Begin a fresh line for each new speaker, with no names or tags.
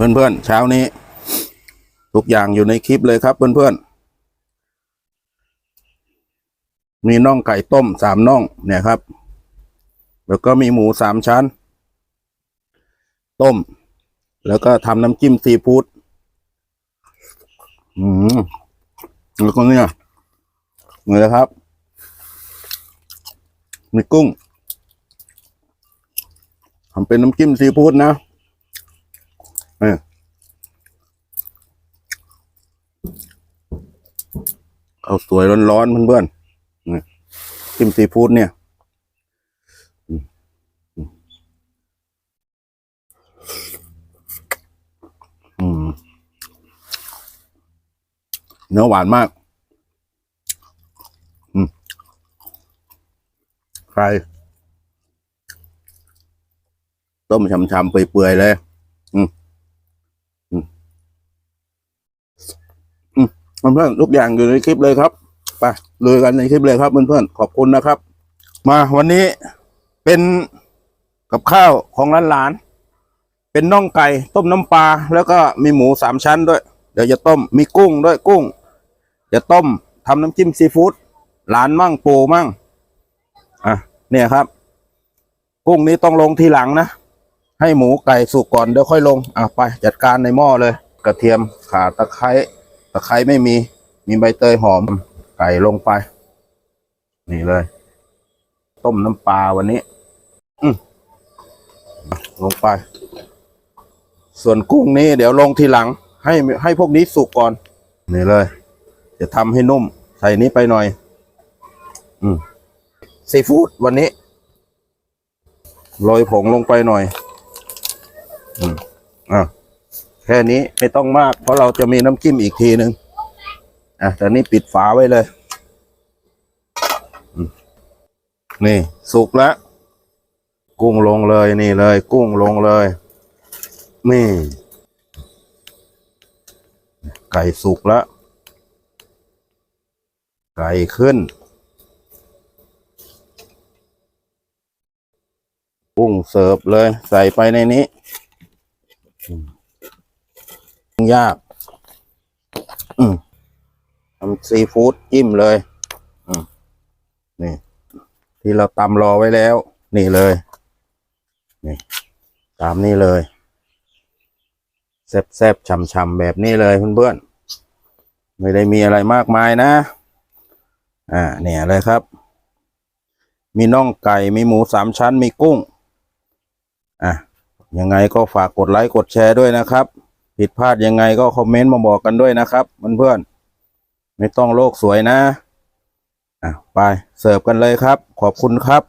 เพื่อนๆเช้านี้ ทุกอย่างอยู่ในคลิปเลยครับเพื่อนๆมีน่องไก่ต้มสามน่องเนี่ยครับ แล้วก็มีหมูสามชั้น ต้ม แล้วก็ทำน้ำจิ้มซีฟู้ดอืมแล้วก็เนี่ยนี่เลยครับ มีกุ้งทำเป็นน้ำจิ้มซีฟู้ดนะ นี่เอาสวยร้อนๆเพื่อนๆนี่จิ้มซีฟู้ดเนี่ยเนื้อหวานมากใครต้มช้ำๆเปื่อยๆเลย อืมอืมอืม เพื่อนๆทุกอย่างอยู่ในคลิปเลยครับไปเลยกันในคลิปเลยครับเพื่อนๆขอบคุณนะครับ มาวันนี้เป็นกับข้าวของร้านหลาน เป็นน่องไก่ต้มน้ำปลาแล้วก็มีหมูสามชั้นด้วย เดี๋ยวจะต้มมีกุ้งด้วยกุ้งจะต้มทำน้ำจิ้มซีฟู้ดหลานมั่งปูมั่งอะเนี่ยครับ กุ้งนี้ต้องลงทีหลังนะ ให้หมูไก่สุกก่อนเดี๋ยวค่อยลง อะไปจัดการในหม้อเลย กระเทียมข่าตะไคร้ ตะไคร้ไม่มี มีใบเตยหอม ไก่ลงไป นี่เลย ต้มน้ำปลาวันนี้อืลงไป ส่วนกุ้งนี้เดี๋ยวลงทีหลัง ให้ให้พวกนี้สุกก่อน นี่เลย จะทำให้นุ่ม ใส่นี้ไปหน่อย อืมซีฟู้ดวันนี้โรยผงลงไปหน่อย อืมอะ ค่นี้ไม่ต้องมาก เพราะเราจะมีน้ำจิ้มอีกทีหนึ่งอะแต่นี่ปิดฝาไว้เลย นี่ สุกแล้ว กุ้งลงเลยนี่เลย กุ้งลงเลย นี่ ไก่สุกแล้ว ไก่ขึ้น กุ้งเสิร์ฟเลย ใส่ไปในนี้ ยาก อืมทำซีฟู้ดจิ้มเลยอืมนี่ ที่เราตำรอไว้แล้ว นี่เลย นี่ ตามนี้เลยแซบๆฉ่ำๆแบบนี้เลยเพื่อนๆไม่ได้มีอะไรมากมายนะ อ่า เนี่ยเลยครับ มีน่องไก่มีหมูสามชั้นมีกุ้ง อะยังไงก็ฝากกดไลค์กดแชร์ด้วยนะครับ ผิดพลาดยังไงก็คอมเมนต์มาบอกกันด้วยนะครับเพื่อนๆไม่ต้องโลกสวยนะอะไปเสิร์ฟกันเลยครับ ขอบคุณครับ